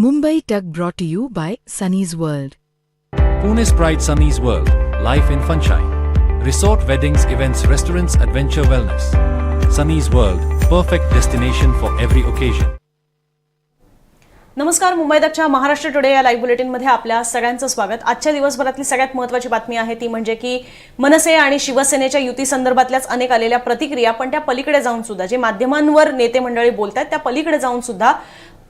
Mumbai Tug brought to you by Sunny's World. Pune's Pride Sunny's World, Life in Funshine. Resort weddings, events, restaurants, adventure wellness. Sunny's World, perfect destination for every occasion. नमस्कार मुंबई तकच्या Maharashtra today या live बुलेटिनमध्ये आपल्या सगळ्यांचं स्वागत आजच्या दिवसभरातली सगळ्यात महत्त्वाची बातमी आहे ती म्हणजे की मनसे आणि शिवसेनेच्या युती संदर्भातल्याच अनेक आलेल्या प्रतिक्रिया पण त्या पलीकडे जाऊन सुद्धा जे माध्यमांवर नेते मंडळी बोलतात त्या पलीकडे जाऊन सुद्धा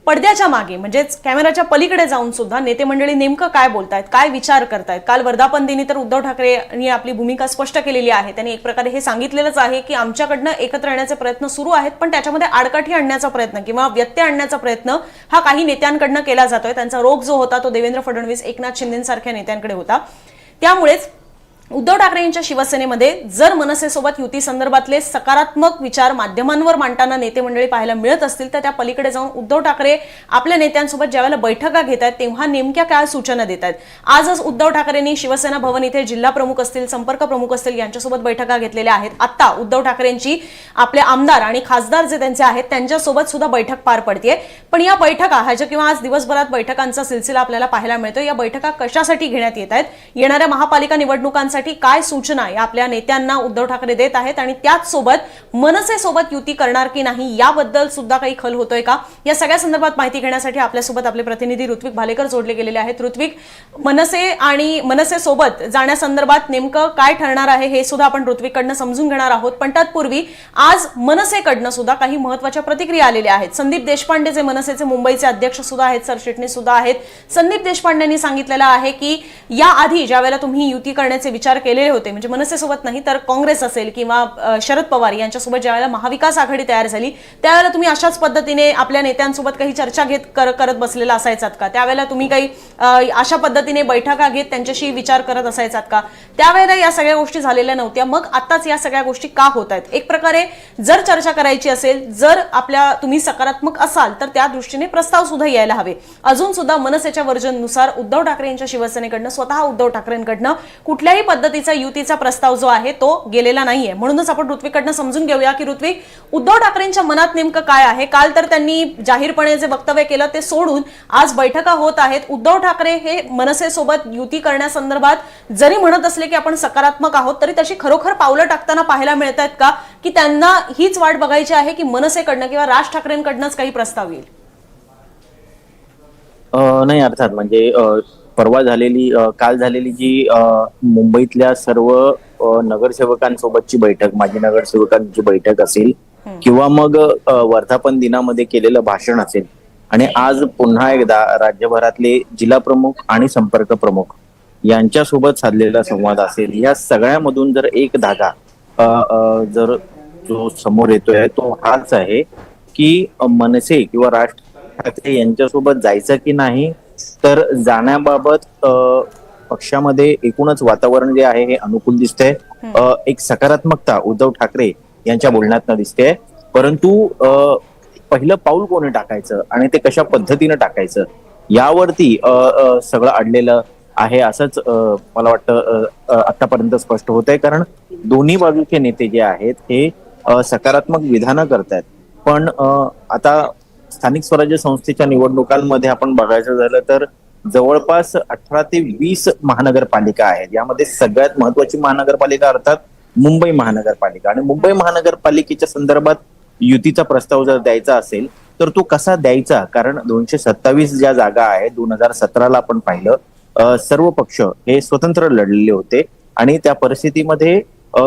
पडद्याच्या मागे म्हणजेच कॅमेराच्या पलीकडे जाऊन सुद्धा नेते मंडळी नेमकं काय बोलतायत काय विचार करतायत? काल वर्धापन दिनी तर उद्धव ठाकरे यांनी आपली भूमिका स्पष्ट केलेली आहे. त्यांनी एक प्रकारे हे सांगितलेलंच आहे की आमच्याकडनं एकत्र येण्याचे प्रयत्न सुरू आहेत पण त्याच्यामध्ये आडकाठी आणण्याचा प्रयत्न किंवा व्यत्यय आणण्याचा प्रयत्न हा काही नेत्यांकडनं केला जातोय. त्यांचा रोग जो होता तो देवेंद्र फडणवीस एकनाथ शिंदेसारख्या नेत्यांकडे होता. त्यामुळेच उद्धव ठाकरे यांच्या शिवसेनेमध्ये जर मनसेसोबत युती संदर्भातले सकारात्मक विचार माध्यमांवर मांडताना नेते मंडळी पाहायला मिळत असतील तर त्या पलीकडे जाऊन उद्धव ठाकरे आपल्या नेत्यांसोबत ज्यावेळेला बैठका घेत आहेत तेव्हा नेमक्या काय सूचना देत आहेत? आजच उद्धव ठाकरेंनी शिवसेना भवन इथे जिल्हा प्रमुख असतील संपर्क प्रमुख असतील यांच्यासोबत बैठका घेतलेल्या आहेत. आता उद्धव ठाकरेंची आपले आमदार आणि खासदार जे त्यांचे आहेत त्यांच्यासोबत सुद्धा बैठक पार पडते पण या बैठका ह्याच्या किंवा आज दिवसभरात बैठकांचा सिलसिला आपल्याला पाहायला मिळतो या बैठका कशासाठी घेण्यात येत आहेत? येणाऱ्या महापालिका निवडणुकांसाठी काय सूचना या आपल्या नेत्यांना उद्धव ठाकरे देत आहेत आणि त्याच सोबत मनसेसोबत युती करणार की नाही याबद्दल सुद्धा काही खल होतोय का? या सगळ्या संदर्भात माहिती घेण्यासाठी आपल्यासोबत आपले प्रतिनिधी ऋत्विक भालेकर जोडले गेलेले आहेत. ऋत्विक मनसे आणि मनसेसोबत जाण्यासंदर्भात नेमकं काय ठरणार आहे हे सुद्धा आपण ऋत्विककडनं समजून घेणार आहोत. पण तत्पूर्वी आज मनसेकडनं सुद्धा काही महत्त्वाच्या प्रतिक्रिया आलेल्या आहेत. संदीप देशपांडे जे मनसेचे मुंबईचे अध्यक्ष सुद्धा आहेत सरचिटणीस सुद्धा आहेत. संदीप देशपांडेंनी सांगितलेलं आहे की याआधी ज्यावेळेला तुम्ही युती करण्याचे विचार केलेले होते. म्हणजे मनसेसोबत नाही तर काँग्रेस असेल किंवा शरद पवार यांच्यासोबत ज्यावेळेला महाविकास आघाडी तयार झाली त्यावेळेला तुम्ही अशाच पद्धतीने आपल्या नेत्यांसोबत काही चर्चा घेत कर- करत बसलेला असायचात का? त्यावेळेला तुम्ही काही अशा पद्धतीने बैठका घेत त्यांच्याशी विचार करत असायचात का? त्यावेळेला या सगळ्या गोष्टी झालेल्या नव्हत्या. मग आताच या सगळ्या गोष्टी का होत आहेत एक प्रकारे जर चर्चा करायची असेल जर आपल्या तुम्ही सकारात्मक असाल तर त्या दृष्टीने प्रस्ताव सुद्धा यायला हवे. अजून सुद्धा मनसेच्या वर्जननुसार उद्धव ठाकरे यांच्या शिवसेनेकडनं स्वतः उद्धव ठाकरेंकडनं कुठल्याही पद्धती पद्धतीचा युतीचा प्रस्ताव जो आहे तो गेलेला नाहीये. म्हणूनच आपण ऋत्विककडनं समजून घेऊया की ऋत्विक उद्धव ठाकरेंच्या मनात नेमकं काय आहे? काल तर त्यांनी जाहीरपणे जे वक्तव्य केलं ते सोडून आज बैठका होत आहेत. उद्धव ठाकरे हे मनसेसोबत युती करण्यासंदर्भात जरी म्हणत असले की आपण सकारात्मक आहोत तरी तशी खरोखर पावलं टाकताना पाहायला मिळत आहेत का? की त्यांना हीच वाट बघायची आहे की मनसेकडनं किंवा राज ठाकरेंकडनंच काही प्रस्ताव येईल? नाही अर्थात. म्हणजे परवा झालेली काल झालेली जी मुंबईतल्या सर्व नगरसेवकांसोबतची बैठक माजी नगरसेवकांची बैठक असेल किंवा मग वर्धापन दिनामध्ये केलेलं भाषण असेल आणि आज पुन्हा एकदा राज्यभरातले जिल्हा प्रमुख आणि संपर्क प्रमुख यांच्यासोबत साधलेला संवाद असेल. या सगळ्यामधून जर एक धागा जर जो समोर येतोय तो हाच आहे की मनसे किंवा राज ठाकरे यांच्यासोबत जायचं की नाही तर जाण्याबाबत अ, पक्षामध्ये एकूणच वातावरण जे आहे हे अनुकूल दिसतंय. एक सकारात्मकता उद्धव ठाकरे यांच्या बोलण्यातनं दिसते परंतु अ, पहिलं पाऊल कोणी टाकायचं आणि ते कशा पद्धतीनं टाकायचं यावरती सगळं अडलेलं आहे असंच मला वाटतं आतापर्यंत स्पष्ट होत आहे कारण दोन्ही बाजूचे नेते जे आहेत हे सकारात्मक विधानं करतायत. पण आता स्थानिक स्वराज्य संस्थेच्या निवडणुकांमध्ये आपण बघायचं झालं तर जवळपास अठरा ते वीस महानगरपालिका आहेत. यामध्ये सगळ्यात महत्वाची महानगरपालिका अर्थात मुंबई महानगरपालिका. आणि मुंबई महानगरपालिकेच्या संदर्भात युतीचा प्रस्ताव जर द्यायचा असेल तर तो कसा द्यायचा? कारण दोनशे सत्तावीस ज्या जागा आहेत दोन हजार सतराला आपण पाहिलं सर्व पक्ष हे स्वतंत्र लढलेले होते. आणि त्या परिस्थितीमध्ये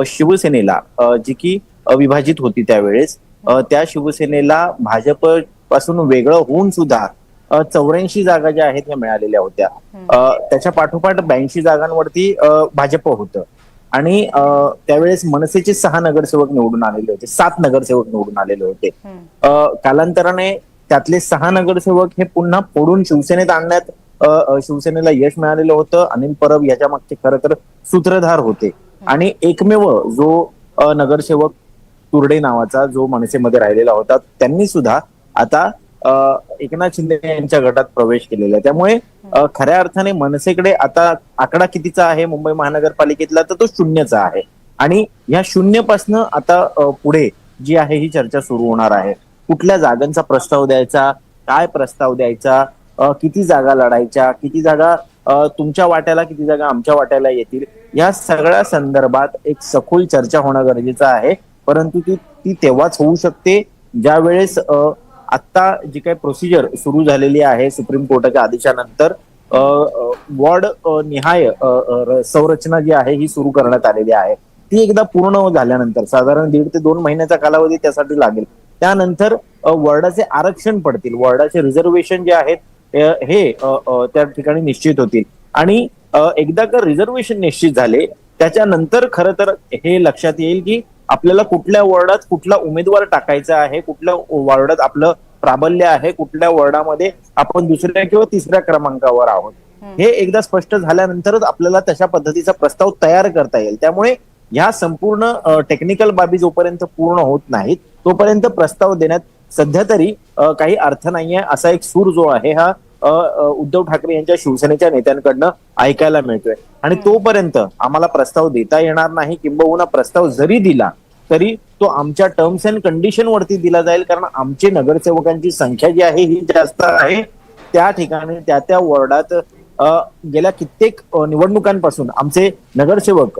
शिवसेनेला जी की विभाजित होती त्यावेळेस त्या शिवसेनेला भाजप पासून वेगळं होऊन सुद्धा चौऱ्याऐंशी जागा ज्या आहेत त्या मिळालेल्या होत्या. त्याच्या पाठोपाठ ब्याऐंशी जागांवरती अ, भाजप होतं. आणि अ, त्यावेळेस मनसेचे सहा नगरसेवक निवडून आलेले होते सात नगरसेवक निवडून आलेले होते. कालांतराने त्यातले सहा नगरसेवक हे पुन्हा फोडून शिवसेनेत आणण्यात शिवसेनेला यश मिळालेलं होतं. अनिल परब याच्या मागचे खरं तर सूत्रधार होते. आणि एकमेव जो नगरसेवक तुर्डे नावाचा जो मनसेमध्ये राहिलेला होता त्यांनी सुद्धा आता एकनाथ शिंदे यांच्या गटात प्रवेश केलेला आहे. त्यामुळे खऱ्या अर्थाने मनसेकडे आता आकडा कितीचा आहे मुंबई महानगरपालिकेतला तर तो शून्यचा आहे. आणि या शून्यपासनं आता पुढे जी आहे ही चर्चा सुरू होणार आहे. कुठल्या जागांचा प्रस्ताव द्यायचा? काय प्रस्ताव द्यायचा? किती जागा लढायच्या? किती जागा तुमच्या वाट्याला किती जागा आमच्या वाट्याला येतील? या सगळ्या संदर्भात एक सखोल चर्चा होणं गरजेचं आहे. परंतु ती ती तेव्हाच होऊ शकते. ज्या वेळेस आत्ता आता जी काही प्रोसिजर सुरू झालेली आहे सुप्रीम कोर्टाच्या आदेशानंतर वॉर्ड निहाय संरचना जी आहे ही सुरू करण्यात आलेली आहे. ती एकदा पूर्ण झाल्यानंतर साधारण दीड ते दोन महिन्याचा कालावधी त्यासाठी लागेल. त्यानंतर वॉर्डाचे आरक्षण पडतील. वॉर्डाचे रिझर्वेशन जे आहेत हे त्या ठिकाणी निश्चित होतील. आणि एकदा का रिझर्वेशन निश्चित झाले त्याच्यानंतर खरं तर हे लक्षात येईल की आपल्याला कुठल्या वॉर्डात कुठला उमेदवार टाकायचा आहे कुठल्या वॉर्डात आपलं प्राबल्य आहे कुठल्या वॉर्डामध्ये आपण दुसऱ्या किंवा तिसऱ्या क्रमांकावर आहोत. हे एकदा स्पष्ट झाल्यानंतरच आपल्याला तशा पद्धतीचा प्रस्ताव तयार करता येईल. त्यामुळे ह्या संपूर्ण टेक्निकल बाबी जोपर्यंत पूर्ण होत नाहीत तोपर्यंत प्रस्ताव देण्यात सध्या तरी काही अर्थ नाहीये. असा एक सूर जो आहे हा उद्धव ठाकरे यांच्या शिवसेनेच्या नेत्यांकडनं ऐकायला मिळतोय. आणि तोपर्यंत आम्हाला प्रस्ताव देता येणार नाही किंबहुना प्रस्ताव जरी दिला तरी तो आमच्या टर्म्स अँड कंडिशन वरती दिला जाईल कारण आमचे नगरसेवकांची संख्या जी आहे ही जास्त आहे. त्या ठिकाणी त्या त्या वॉर्डात गेल्या कित्येक निवडणुकांपासून आमचे नगरसेवक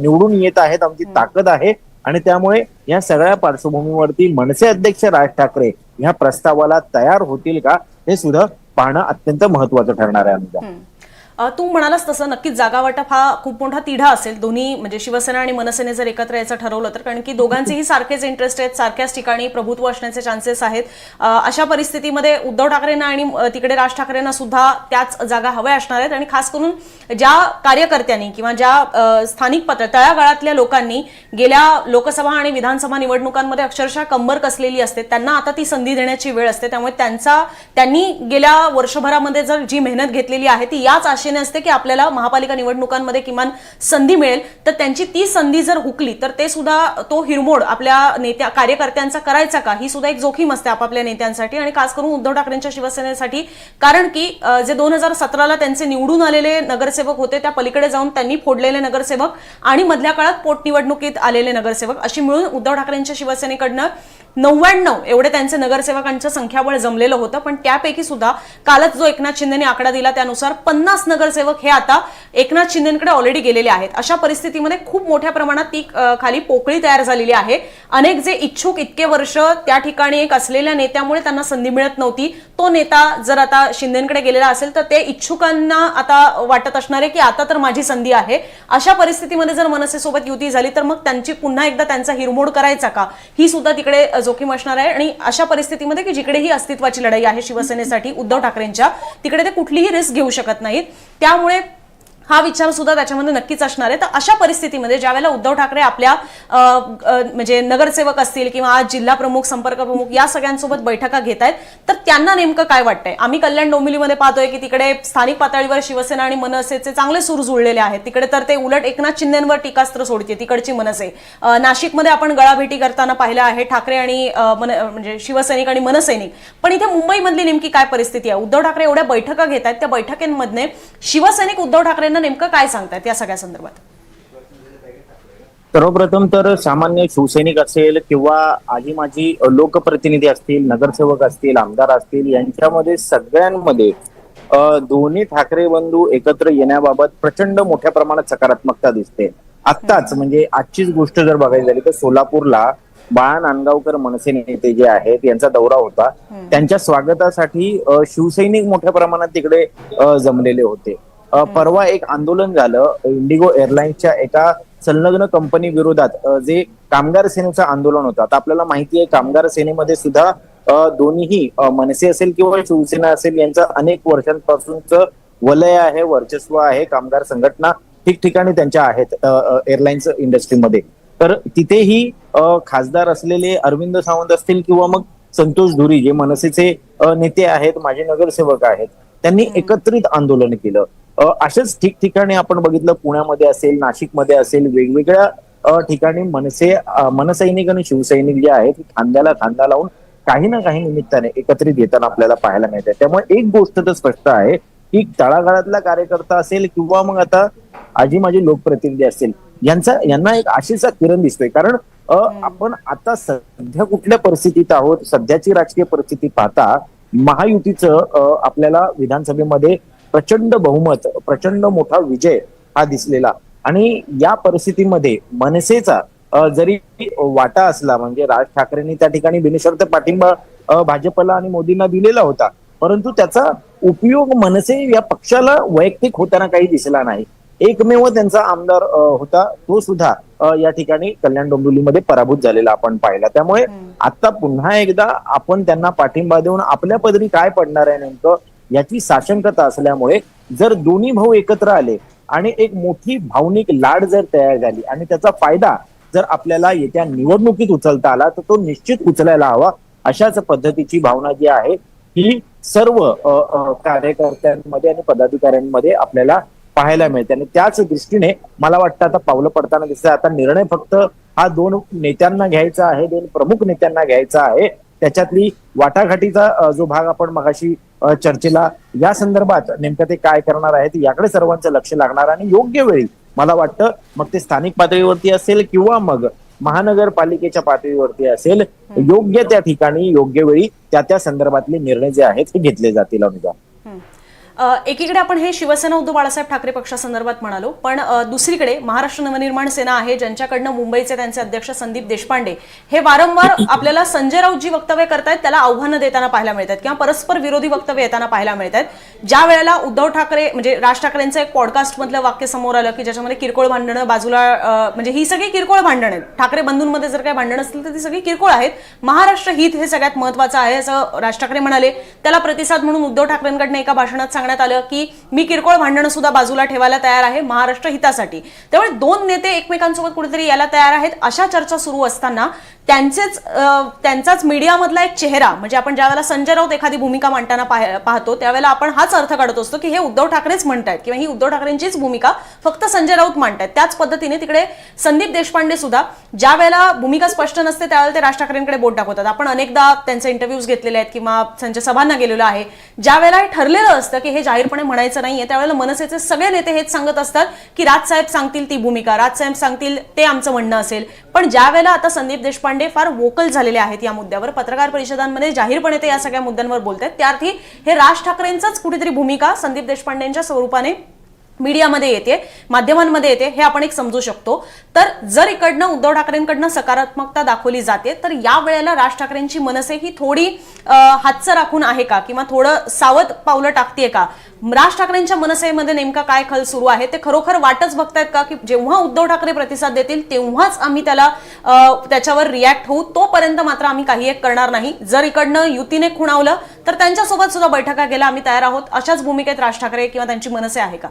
निवडून येत आहेत आमची ताकद आहे. आणि त्यामुळे या सगळ्या पार्श्वभूमीवरती मनसे अध्यक्ष राज ठाकरे ह्या प्रस्तावाला तयार होतील का हे सुद्धा पाहणं अत्यंत महत्वाचं ठरणार आहे अनुजा तू म्हणालास तसं नक्कीच जागा वाटप हा खूप मोठा तिढा असेल. दोन्ही म्हणजे शिवसेना आणि मनसेने जर एकत्र यायचं ठरवलं तर कारण की दोघांचेही सारखेच इंटरेस्ट आहेत सारख्याच ठिकाणी प्रभुत्व असण्याचे चान्सेस आहेत. अशा परिस्थितीमध्ये उद्धव ठाकरेंना आणि तिकडे राज ठाकरेंना सुद्धा त्याच जागा हव्या असणार आहेत. आणि खास करून ज्या कार्यकर्त्यांनी किंवा ज्या स्थानिक पातळ तळागाळातल्या लोकांनी गेल्या लोकसभा आणि विधानसभा निवडणुकांमध्ये अक्षरशः कंबर कसलेली असते त्यांना आता ती संधी देण्याची वेळ असते. त्यामुळे त्यांचा त्यांनी गेल्या वर्षभरामध्ये जर जी मेहनत घेतलेली आहे ती याच आशेने असते की आपल्याला महापालिका निवडणुकांमध्ये किमान संधी मिळेल. तर त्यांची ती संधी जर हुकली तर ते सुद्धा तो हिरमोड आपल्या नेत्या कार्यकर्त्यांचा करायचा का? ही सुद्धा एक जोखीम असते आपापल्या नेत्यांसाठी आणि खास करून उद्धव ठाकरेंच्या शिवसेनेसाठी. कारण की जे दोन हजार सतराला त्यांचे निवडून आलेले नगरसेवक होते त्या पलीकडे जाऊन त्यांनी फोडलेले नगरसेवक आणि मधल्या काळात पोटनिवडणुकीत आलेले नगरसेवक अशी मिळून उद्धव ठाकरेंच्या शिवसेनेकडनं नव्याण्णव एवढे त्यांचे नगरसेवकांचं संख्याबळ जमलेलं होतं पण त्यापैकी सुद्धा कालच जो एकनाथ शिंदेने आकडा दिला त्यानुसार पन्नास नगरसेवक हे आता एकनाथ शिंदेकडे ऑलरेडी गेलेले आहेत. अशा परिस्थितीमध्ये खूप मोठ्या प्रमाणात ती खाली पोकळी तयार झालेली आहे. अनेक जे इच्छुक इतके वर्ष त्या ठिकाणी एक असलेल्या नेत्यामुळे त्यांना संधी मिळत नव्हती. तो नेता जर आता शिंदेकडे गेलेला असेल तर ते इच्छुकांना आता वाटत असणार आहे की आता तर माझी संधी आहे. अशा परिस्थितीमध्ये जर मनसेसोबत युती झाली तर मग त्यांची पुन्हा एकदा त्यांचा हिरमोड करायचा का? ही सुद्धा तिकडे जोखीम असणार आहे. आणि अशा परिस्थितीमध्ये की जिकडे ही अस्तित्वाची लढाई आहे शिवसेनेसाठी उद्धव ठाकरेंच्या तिकडे ते कुठलीही रिस्क घेऊ शकत नाहीत. त्यामुळे हा विचार सुद्धा त्याच्यामध्ये नक्कीच असणार आहे. तर अशा परिस्थितीमध्ये ज्यावेळेला उद्धव ठाकरे आपल्या म्हणजे नगरसेवक असतील किंवा आज जिल्हा प्रमुख संपर्क प्रमुख या सगळ्यांसोबत बैठका घेत आहेत तर त्यांना नेमकं काय वाटतंय? आम्ही कल्याण डोंबिवलीमध्ये पाहतोय की तिकडे स्थानिक पातळीवर शिवसेना आणि मनसेचे चांगले सूर जुळलेले आहेत. तिकडे तर ते उलट एकनाथ शिंदेवर टीकास्त्र सोडते तिकडची मनसे. नाशिकमध्ये आपण गळाभेटी करताना पाहिलं आहे ठाकरे आणि मन म्हणजे शिवसैनिक आणि मनसैनिक. पण इथे मुंबईमधली नेमकी काय परिस्थिती आहे? उद्धव ठाकरे एवढ्या बैठका घेत आहेत त्या बैठकींमधने शिवसैनिक उद्धव ठाकरेंना नेमकं काय सांगतायत या सगळ्या संदर्भात? सर्वप्रथम तर सामान्य शिवसैनिक असेल किंवा आजी माझी लोकप्रतिनिधी असतील नगरसेवक असतील आमदार असतील यांच्यामध्ये सगळ्यांमध्ये दोन्ही ठाकरे बंधू एकत्र येण्याबाबत प्रचंड मोठ्या प्रमाणात सकारात्मकता दिसते. आत्ताच म्हणजे आजचीच गोष्ट जर बघायची झाली तर सोलापूरला बाळा नांदगावकर मनसे नेते जे आहेत यांचा दौरा होता. त्यांच्या स्वागतासाठी शिवसैनिक मोठ्या प्रमाणात तिकडे जमलेले होते. परवा एक आंदोलन झालं इंडिगो एअरलाइन्सच्या एका संलग्न कंपनी विरोधात जे कामगार सेनेचं आंदोलन होतं. आता आपल्याला माहिती आहे कामगार सेनेमध्ये सुद्धा दोन्हीही मनसे असेल किंवा शिवसेना असेल यांचं अनेक वर्षांपासूनच वलय आहे वर्चस्व आहे कामगार संघटना ठिकठिकाणी त्यांच्या आहेत एअरलाइन्स इंडस्ट्रीमध्ये. तर तिथेही खासदार असलेले अरविंद सावंत असतील किंवा मग संतोष धुरी जे मनसेचे नेते आहेत माझे नगरसेवक आहेत त्यांनी एकत्रित आंदोलन केलं. अ, अशाच ठिकठिकाणी आपण बघितलं पुण्यामध्ये असेल नाशिकमध्ये असेल वेगवेगळ्या ठिकाणी मनसे मनसैनिक आणि शिवसैनिक जे आहेत खांद्याला खांदा लावून काही ना काही निमित्ताने एकत्रित येताना आपल्याला पाहायला मिळते त्यामुळे एक गोष्ट तर स्पष्ट आहे की तळागाळातला कार्यकर्ता असेल किंवा मग आता आजी माझी लोकप्रतिनिधी असेल यांचा यांना एक आशेचा किरण दिसतोय. कारण आपण आता सध्या कुठल्या परिस्थितीत आहोत सध्याची राजकीय परिस्थिती पाहता महायुतीचं आपल्याला विधानसभेमध्ये प्रचंड बहुमत प्रचंड मोठा विजय हा दिसलेला. आणि या परिस्थितीमध्ये मनसेचा जरी वाटा असला म्हणजे राज ठाकरेंनी त्या ठिकाणी बिनशर्त पाठिंबा भाजपला आणि मोदींना दिलेला होता परंतु त्याचा उपयोग मनसे या पक्षाला वैयक्तिक होताना काही दिसला नाही. एकमेव त्यांचा आमदार होता तो सुद्धा या ठिकाणी कल्याण डोंबिवलीमध्ये पराभूत झालेला आपण पाहिला. त्यामुळे आता पुन्हा एकदा आपण त्यांना पाठिंबा देऊन आपल्या पदरी काय पडणार आहे नेमकं याची साशंकता असल्यामुळे जर दोन्ही भाऊ एकत्र आले आणि एक मोठी भावनिक लाड जर तयार झाली आणि त्याचा फायदा जर आपल्याला येत्या निवडणुकीत उचलता आला तर तो निश्चित उचलायला हवा अशाच पद्धतीची भावना जी आहे ही सर्व कार्यकर्त्यांमध्ये आणि पदाधिकाऱ्यांमध्ये आपल्याला पाहायला मिळते. आणि त्याच दृष्टीने मला वाटतं आता पावलं पडताना दिसत आता निर्णय फक्त हा दोन नेत्यांना घ्यायचा आहे दोन प्रमुख नेत्यांना घ्यायचा आहे. त्याच्यातली वाटाघाटीचा जो भाग आपण मगाशी चर्चेला या संदर्भात नेमकं ते काय करणार आहेत याकडे सर्वांचं लक्ष लागणार आणि योग्य वेळी मला वाटतं मग ते स्थानिक पातळीवरती असेल किंवा मग महानगरपालिकेच्या पातळीवरती असेल योग्य त्या ठिकाणी योग्य वेळी त्या त्या संदर्भातले निर्णय जे आहेत हे घेतले जातील अनुजा हं. अ, एकीकडे आपण हे शिवसेना उद्धव बाळासाहेब ठाकरे पक्षासंदर्भात म्हणालो पण दुसरीकडे महाराष्ट्र नवनिर्माण सेना आहे ज्यांच्याकडनं मुंबईचे त्यांचे अध्यक्ष संदीप देशपांडे हे वारंवार आपल्याला संजय राऊत जी वक्तव्य करतायत त्याला आव्हानं देताना पाहायला मिळतात किंवा परस्पर विरोधी वक्तव्य येताना पाहायला मिळतात ज्या वेळेला उद्धव ठाकरे म्हणजे राज ठाकरेंचं एक पॉडकास्टमधलं वाक्य समोर आलं की ज्याच्यामध्ये किरकोळ भांडणं बाजूला म्हणजे ही सगळी किरकोळ भांडणं आहेत. ठाकरे बंधूंमध्ये जर काही भांडण असतील तर ती सगळी किरकोळ आहेत. महाराष्ट्र हित हे सगळ्यात महत्वाचं आहे असं राज ठाकरे म्हणाले. त्याला प्रतिसाद म्हणून उद्धव ठाकरेंकडनं एका भाषणात सांगण्यात आलं की मी किरकोळ भांडणं सुद्धा बाजूला ठेवायला तयार आहे महाराष्ट्र हितासाठी. त्यामुळे दोन नेते एकमेकांसोबत कुठेतरी यायला तयार आहेत. अशा चर्चा सुरू असताना त्यांचेच त्यांचाच मीडियामधला एक चेहरा म्हणजे आपण ज्यावेळेला संजय राऊत एखादी भूमिका मांडताना पाहतो त्यावेळेला आपण हाच अर्थ काढत असतो की हे उद्धव ठाकरेच म्हणतायत किंवा ही उद्धव ठाकरेंचीच भूमिका फक्त संजय राऊत मांडतायत. त्याच पद्धतीने तिकडे संदीप देशपांडे सुद्धा ज्या वेळेला भूमिका स्पष्ट नसते त्यावेळेला ते राज ठाकरेंकडे बोट दाखवतात. आपण अनेकदा त्यांचे इंटरव्ह्यूज घेतलेले आहेत किंवा त्यांच्या सभांना गेलेलो आहे. ज्या वेळेला हे ठरलेलं असतं की हे जाहीरपणे म्हणायचं नाहीये त्यावेळेला मनसेचे सगळे नेते हेच सांगत असतात की राजसाहेब सांगतील ती भूमिका राजसाहेब सांगतील ते आमचं म्हणणं असेल. पण ज्या वेळेला आता संदीप देशपांडे फार वोकल झालेले आहेत या मुद्द्यावर पत्रकार परिषदांमध्ये जाहीरपणे ते या सगळ्या मुद्द्यांवर बोलत आहेत त्यार्थी हे राज ठाकरेंचाच कुठेतरी भूमिका संदीप देशपांडेंच्या स्वरूपाने मीडियामध्ये येते माध्यमांमध्ये येते हे आपण एक समजू शकतो. तर जर इकडनं उद्धव ठाकरेंकडनं सकारात्मकता दाखवली जाते तर या वेळेला राज ठाकरेंची मनसे ही थोडी हातचं राखून आहे का? किंवा थोडं सावध पावलं टाकतेय का? राज ठाकरेंच्या मनसेमध्ये नेमका काय खल सुरू आहे? ते खरोखर वाटच बघतायत का? की जेव्हा उद्धव ठाकरे प्रतिसाद देतील तेव्हाच आम्ही त्याला त्याच्यावर रिॲक्ट होऊ. तोपर्यंत मात्र आम्ही काही एक करणार नाही. जर इकडनं युतीने खुणावलं तर त्यांच्यासोबत सुद्धा बैठका गेला आम्ही तयार आहोत. अशाच भूमिकेत राज ठाकरे किंवा त्यांची मनसे आहे का?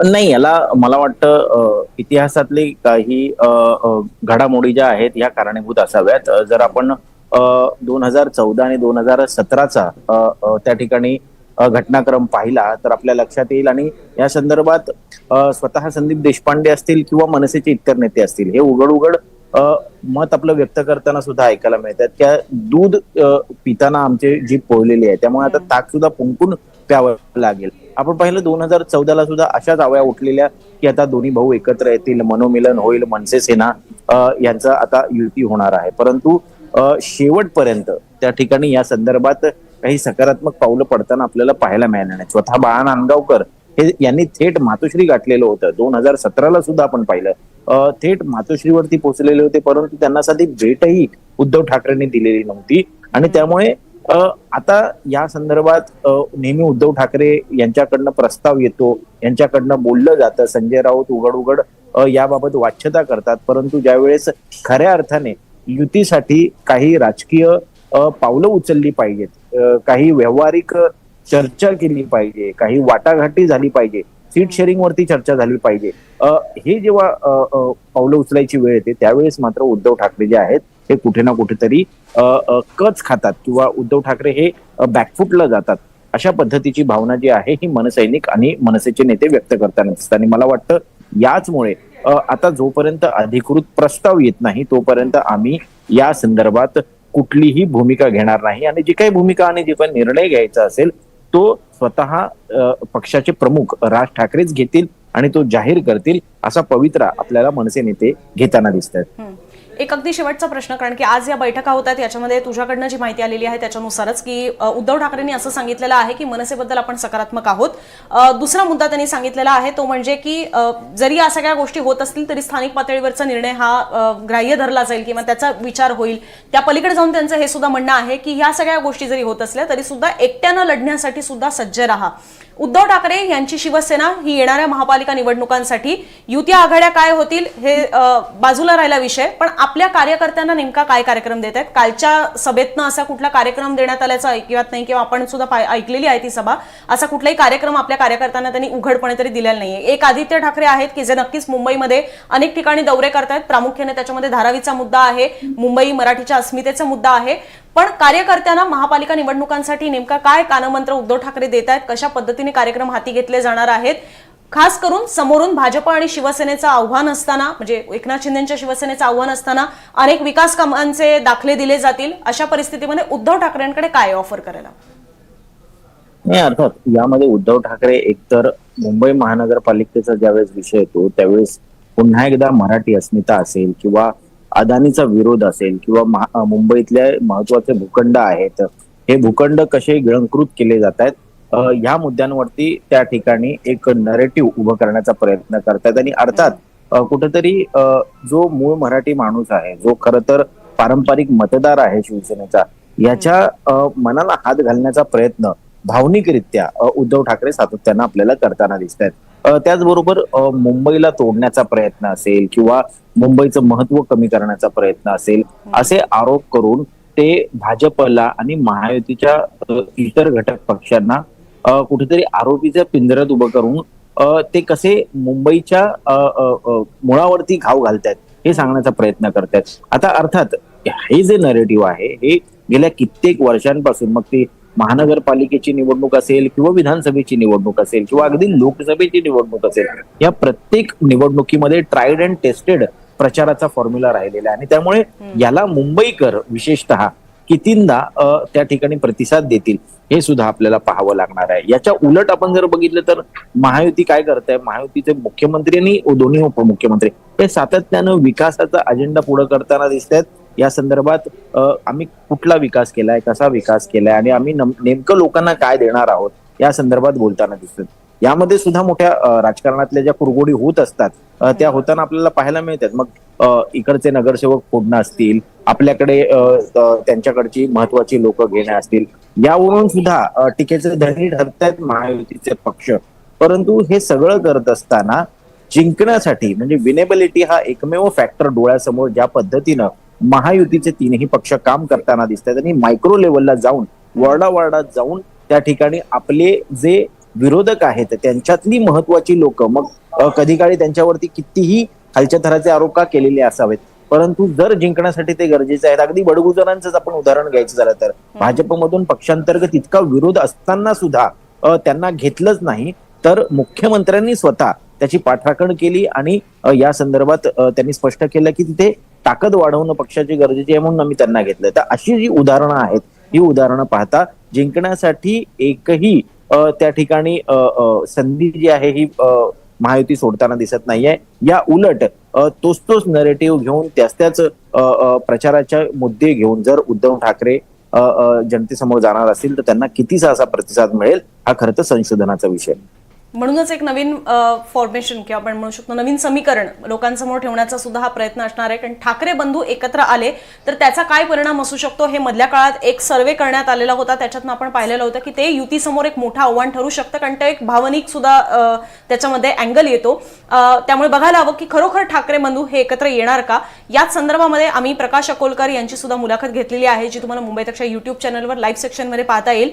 नाही याला मला वाटतं इतिहासातली काही घडामोडी ज्या आहेत या कारणीभूत असाव्यात. जर आपण दोन हजार चौदा आणि दोन हजार सतराचा त्या ठिकाणी घटनाक्रम पाहिला तर आपल्या लक्षात येईल आणि या संदर्भात स्वतः संदीप देशपांडे असतील किंवा मनसेचे इतर नेते असतील हे उघड उघड मत आपलं व्यक्त करताना सुद्धा ऐकायला मिळतात. त्या दूध पिताना आमची जीभ पोळलेली आहे त्यामुळे आता ताक सुद्धा पुंकून प्यावं लागेल. आपण पाहिलं दोन हजार चौदाला सुद्धा अशाच आव्या उठलेल्या की आता दोन्ही भाऊ एकत्र येतील मनोमिलन होईल मनसे सेना यांचा आता युती होणार आहे. परंतु शेवटपर्यंत त्या ठिकाणी या संदर्भात काही सकारात्मक पावलं पडताना आपल्याला पाहायला मिळालं नाही. स्वतः बाळा नांदगावकर हे यांनी थेट मातोश्री गाठलेलं होतं. दोन हजार सतराला सुद्धा आपण पाहिलं. थेट मातोश्रीवरती पोहोचलेले होते परंतु त्यांना साधी भेटही उद्धव ठाकरेंनी दिलेली नव्हती. आणि त्यामुळे आता या संदर्भात नेहमी उद्धव ठाकरे यांच्याकडनं प्रस्ताव येतो यांच्याकडनं बोललं जातं संजय राऊत उघड उघड याबाबत वाच्यता करतात. परंतु ज्यावेळेस खऱ्या अर्थाने युतीसाठी काही राजकीय पावलं उचलली पाहिजेत काही व्यावहारिक चर्चा केली पाहिजे काही वाटाघाटी झाली पाहिजे सीट शेअरिंग वरती चर्चा झाली पाहिजे. हे जेव्हा पावलं उचलायची वेळ येते त्यावेळेस मात्र उद्धव ठाकरे जे आहेत हे कुठे ना कुठेतरी कच खातात किंवा उद्धव ठाकरे हे बॅकफुटला जातात. अशा पद्धतीची भावना जी आहे ही मनसैनिक आणि मनसेचे नेते व्यक्त करताना दिसतात. आणि मला वाटतं याचमुळे आता जोपर्यंत अधिकृत प्रस्ताव येत नाही तोपर्यंत आम्ही या संदर्भात कुठलीही भूमिका घेणार नाही. आणि जी काही भूमिका आणि जे काही निर्णय घ्यायचा असेल तो स्वतः पक्षाचे प्रमुख राज ठाकरेच घेतील आणि तो जाहीर करतील असा पवित्रा आपल्याला मनसे नेते घेताना दिसत आहेत एक अगदी शेवटचा प्रश्न कारण की आज या बैठका होत आहेत याच्यामध्ये तुझ्याकडनं जी माहिती आलेली आहे त्याच्यानुसारच की उद्धव ठाकरेंनी असं सांगितलेलं आहे की मनसेबद्दल आपण सकारात्मक आहोत. दुसरा मुद्दा त्यांनी सांगितलेला आहे तो म्हणजे की जरी या सगळ्या गोष्टी होत असतील तरी स्थानिक पातळीवरचा निर्णय हा ग्राह्य धरला जाईल किंवा त्याचा विचार होईल. त्या पलीकडे जाऊन त्यांचं हे सुद्धा म्हणणं आहे की ह्या सगळ्या गोष्टी जरी होत असल्या तरी सुद्धा एकट्यानं लढण्यासाठी सुद्धा सज्ज राहा. उद्धव ठाकरे यांची शिवसेना ही येणाऱ्या महापालिका निवडणुकांसाठी युती आघाड्या काय होतील हे बाजूला राहिला विषय. पण आपल्या कार्यकर्त्यांना नेमका काय कार्यक्रम देत आहेत कालच्या सभेतनं असा कुठला कार्यक्रम देण्यात आल्याचं ऐकिवात नाही किंवा आपण सुद्धा पाय- ऐकलेली आहे ती सभा. असा कुठलाही कार्यक्रम आपल्या कार्यकर्त्यांना त्यांनी उघडपणे तरी दिलेला नाहीये. एक आदित्य ठाकरे आहेत की जे नक्कीच मुंबईमध्ये अनेक ठिकाणी दौरे करतायत. प्रामुख्याने त्याच्यामध्ये धारावीचा मुद्दा आहे. मुंबई मराठीच्या अस्मितेचा मुद्दा आहे. पण कार्यकर्त्यांना महापालिका निवडणुकांसाठी नेमका काय कानमंत्र उद्धव ठाकरे देत आहेत? कशा पद्धतीने कार्यक्रम हाती घेतले जाणार आहेत? खास करून समोरून भाजप आणि शिवसेनेचं आव्हान असताना म्हणजे एकनाथ शिंदेच्या शिवसेनेचं आव्हान असताना अनेक विकास कामांचे दाखले दिले जातील. अशा परिस्थितीमध्ये उद्धव ठाकरेंकडे काय ऑफर करायला? नाही अर्थात यामध्ये उद्धव ठाकरे एकतर मुंबई महानगरपालिकेचा ज्यावेळेस विषय येतो त्यावेळेस पुन्हा एकदा मराठी अस्मिता असेल किंवा अदानीचा विरोध असेल किंवा मुंबईतले महत्त्वाचे भूखंड आहेत हे भूखंड कसे गिळंकृत केले जात आहेत ह्या मुद्द्यांवरती त्या ठिकाणी एक नरेटिव्ह उभं करण्याचा प्रयत्न करतात आणि अर्थात कुठेतरी अं, जो मूळ मराठी माणूस आहे जो खर तर पारंपरिक मतदार आहे शिवसेनेचा याच्या अं, मनाला हात घालण्याचा प्रयत्न भावनिकरित्या उद्धव ठाकरे सातत्यानं आपल्याला करताना दिसत आहेत त्याचबरोबर मुंबईला तोडण्याचा प्रयत्न असेल किंवा मुंबईचं महत्त्व कमी करण्याचा प्रयत्न असेल असे आरोप करून ते भाजपला आणि महायुतीच्या इतर घटक पक्षांना कुठेतरी आरोपीच्या पिंजऱ्यात उभं करून ते कसे मुंबईच्या मुळावरती घाव घालतायत हे सांगण्याचा प्रयत्न करतायत. आता अर्थात हे जे नरेटिव्ह आहे हे गेल्या कित्येक वर्षांपासून मग ती महानगरपालिकेची निवडणूक असेल किंवा विधानसभेची निवडणूक असेल किंवा अगदी लोकसभेची निवडणूक असेल या प्रत्येक निवडणुकीमध्ये ट्रायड अँड टेस्टेड प्रचाराचा फॉर्म्युला राहिलेला आहे. आणि त्यामुळे याला मुंबईकर विशेषतः कितींदा त्या ठिकाणी प्रतिसाद देतील हे सुद्धा आपल्याला पाहावं लागणार आहे. याच्या उलट आपण जर बघितलं तर महायुती काय करत आहे महायुतीचे मुख्यमंत्री आणि दोन्ही उपमुख्यमंत्री हे सातत्यानं विकासाचा अजेंडा पुढे करताना दिसत आहेत या संदर्भात आम्ही कुठला विकास केलाय कसा विकास केलाय आणि आम्ही नेमकं लोकांना काय देणार आहोत या संदर्भात बोलताना दिसत यामध्ये सुद्धा मोठ्या राजकारणातल्या ज्या कुरगोडी होत असतात त्या होताना आपल्याला पाहायला मिळतात. मग इकडचे नगरसेवक फोडणं असतील आपल्याकडे त्यांच्याकडची महत्वाची लोक घेणे असतील यावरून सुद्धा टीकेचे धनी ठरतायत महायुतीचे पक्ष. परंतु हे सगळं करत असताना जिंकण्यासाठी म्हणजे विनेबिलिटी हा एकमेव फॅक्टर डोळ्यासमोर ज्या पद्धतीनं महायुतीचे तीनही पक्ष काम करताना दिसतात आणि मायक्रो लेवलला जाऊन वॉर्डा वॉर्डात जाऊन त्या ठिकाणी आपले जे विरोधक आहेत त्यांच्यातली महत्वाची लोक मग कधी काळी त्यांच्यावरती कितीही खालच्या थराचे आरोप का केलेले असावेत? परंतु जर जिंकण्यासाठी ते गरजेचे आहेत अगदी बडगुजरांचंच आपण उदाहरण घ्यायचं झालं तर. भाजपमधून पक्षांतर्गत इतका विरोध असताना सुद्धा त्यांना घेतलंच नाही तर मुख्यमंत्र्यांनी स्वतः त्याची पाठराखण केली आणि या संदर्भात त्यांनी स्पष्ट केलं की तिथे ताकद वाढवणं पक्षाची गरजेची आहे म्हणून आम्ही त्यांना घेतलं तर अशी जी उदाहरणं आहेत ही उदाहरणं पाहता जिंकण्यासाठी एकही त्या ठिकाणी संधी जी आहे ही महायुती सोडताना दिसत नाहीये या उलट तोच तोच नरेटिव्ह घेऊन त्याच त्याच प्रचाराच्या मुद्दे घेऊन जर उद्धव ठाकरे जनतेसमोर जाणार असतील तर त्यांना कितीचा असा प्रतिसाद मिळेल हा खरं तर संशोधनाचा विषय आहे. म्हणूनच एक नवीन फॉर्मेशन किंवा आपण म्हणू शकतो नवीन समीकरण लोकांसमोर ठेवण्याचा सुद्धा हा प्रयत्न असणार आहे. कारण ठाकरे बंधू एकत्र आले तर त्याचा काय परिणाम असू शकतो हे मधल्या काळात एक सर्वे करण्यात आलेला होता. त्याच्यातनं आपण पाहिलेलं होतं की ते युतीसमोर एक मोठं आव्हान ठरू शकतं कारण ते एक भावनिक सुद्धा त्याच्यामध्ये अँगल येतो. त्यामुळे बघायला हवं की खरोखर ठाकरे बंधू हे एकत्र येणार का? याच संदर्भामध्ये आम्ही प्रकाश अकोलकर यांची सुद्धा मुलाखत घेतलेली आहे जी तुम्हाला मुंबईतच्या युट्यूब चॅनलवर लाईव्ह सेक्शनमध्ये पाहता येईल.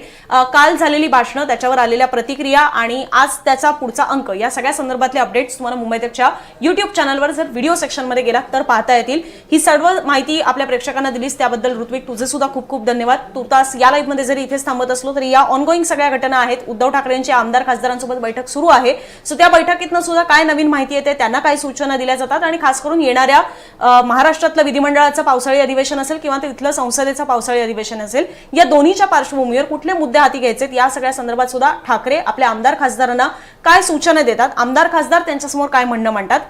काल झालेली भाषणं त्याच्यावर आलेल्या प्रतिक्रिया आणि आज त्याचा पुढचा अंक. या सगळ्या संदर्भातले अपडेट्स तुम्हाला मुंबईच्या युट्यूब चॅनलवर जर व्हिडिओ सेक्शनमध्ये गेलात तर पाहता येतील. ही सर्व माहिती आपल्या प्रेक्षकांना दिलीस त्याबद्दल ऋत्विक तुझे सुद्धा खूप खूप धन्यवाद. तुर्तास या लाईफमध्ये जरी इथेच थांबत असलो तरी या ऑनगोईंग सगळ्या घटना आहेत. उद्धव ठाकरेंची आमदार खासदारांसोबत बैठक सुरू आहे. सो त्या बैठकीतनं सुद्धा काय नवीन माहिती येते त्यांना काय सूचना दिल्या जातात? आणि खास करून येणाऱ्या महाराष्ट्रातलं विधिमंडळाचं पावसाळी अधिवेशन असेल किंवा तिथलं संसदेचं पावसाळी अधिवेशन असेल या दोन्हीच्या पार्श्वभूमीवर कुठले मुद्दे हाती घ्यायचे या सगळ्या संदर्भात सुद्धा ठाकरे आपल्या आमदार खासदारांना काय सूचना देतात? आमदार खासदार त्यांच्यासमोर काय म्हणणं मांडतात?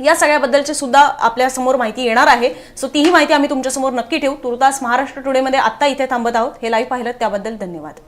या सगळ्याबद्दलची सुद्धा आपल्यासमोर माहिती येणार आहे. सो तीही माहिती आम्ही तुमच्यासमोर नक्की ठेवू. तुर्तास महाराष्ट्र टुडेमध्ये आत्ता इथे थांबत आहोत. हे लाईव्ह पाहिलं त्याबद्दल धन्यवाद.